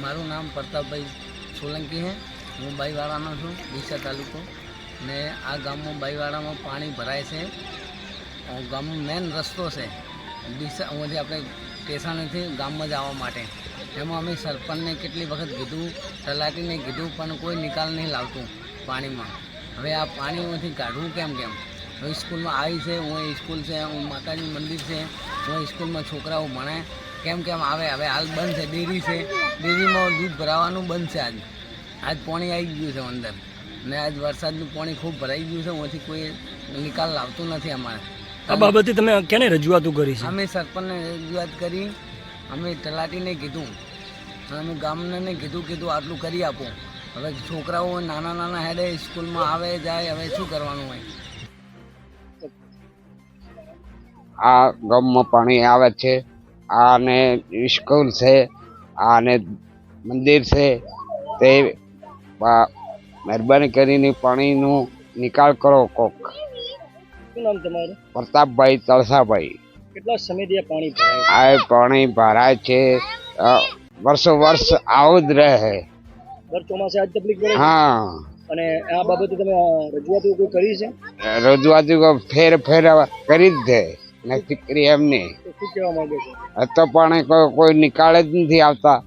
મારું નામ પ્રતાપભાઈ સોલંકી છે હું બાઈવાડાનો છું, ડીસા તાલુકો. ને આ ગામમાં બાઈવાડામાં પાણી ભરાય છે. ગામનો મેન રસ્તો છે. ડીસા અહીંયાથી આપણે સ્ટેશનેથી ગામમાં જવા માટે. એમાં અમે સરપંચને કેટલી વખત કીધું, તલાટીને કીધું, પણ કોઈ નિકાલ નહીં લાવતું પાણીમાં. હવે આ પાણીમાંથી કાઢવું કેમ કેમ? હવે સ્કૂલમાં આવી છે, હું સ્કૂલ છે, હું માતાજી મંદિર છે, હું સ્કૂલમાં છોકરાઓ ભણે કેમ કેમ આવે હવે હાલ બંધ છે ડેરી છે. ડેરીમાં દૂધ ભરાવાનું બંધ છે આજ. આજ પાણી આવી ગયું છે અંદર. ને આજ વરસાદનું પાણી ખૂબ ભરાઈ ગયું છે ઓછી કોઈ નિકાલ લાવતું નથી અમારે. આ બાબતે તમે કેને રજૂઆતો કરી છે? અમે સરપંચને રજૂઆત કરી. અમે તલાટીને કીધું. અમે ગામને કીધું કીધું આટલું કરી આપો. હવે છોકરાઓ નાના નાના હેડે સ્કૂલમાં આવે જાય હવે શું કરવાનું હોય? આ ગામમાં પાણી આવે છે. આને સ્કૂલ છે આને મંદિર છે તે મહેરબાની કરીને પાણીનું નિકાલ કરો કોક. શું નામ તમારું? પ્રતાપભાઈ તળસાભાઈ. કેટલા સમયથી આ પાણી ભરાય આ પાણી ભરાય છે વર્ષો વર્ષ આવું જ રહે. દર ચોમાસે આજ તકલીફ પડે હા. અને આ બાબતે તમે રજૂઆતો કોઈ કરી છે? રજૂઆતો ફેર ફેર કરી જ દે. નથી કરી એમની. નહીં શું કહેવા માંગે છે? તો પણ કોઈ કોઈ નિકાળ જ નથી આવતા.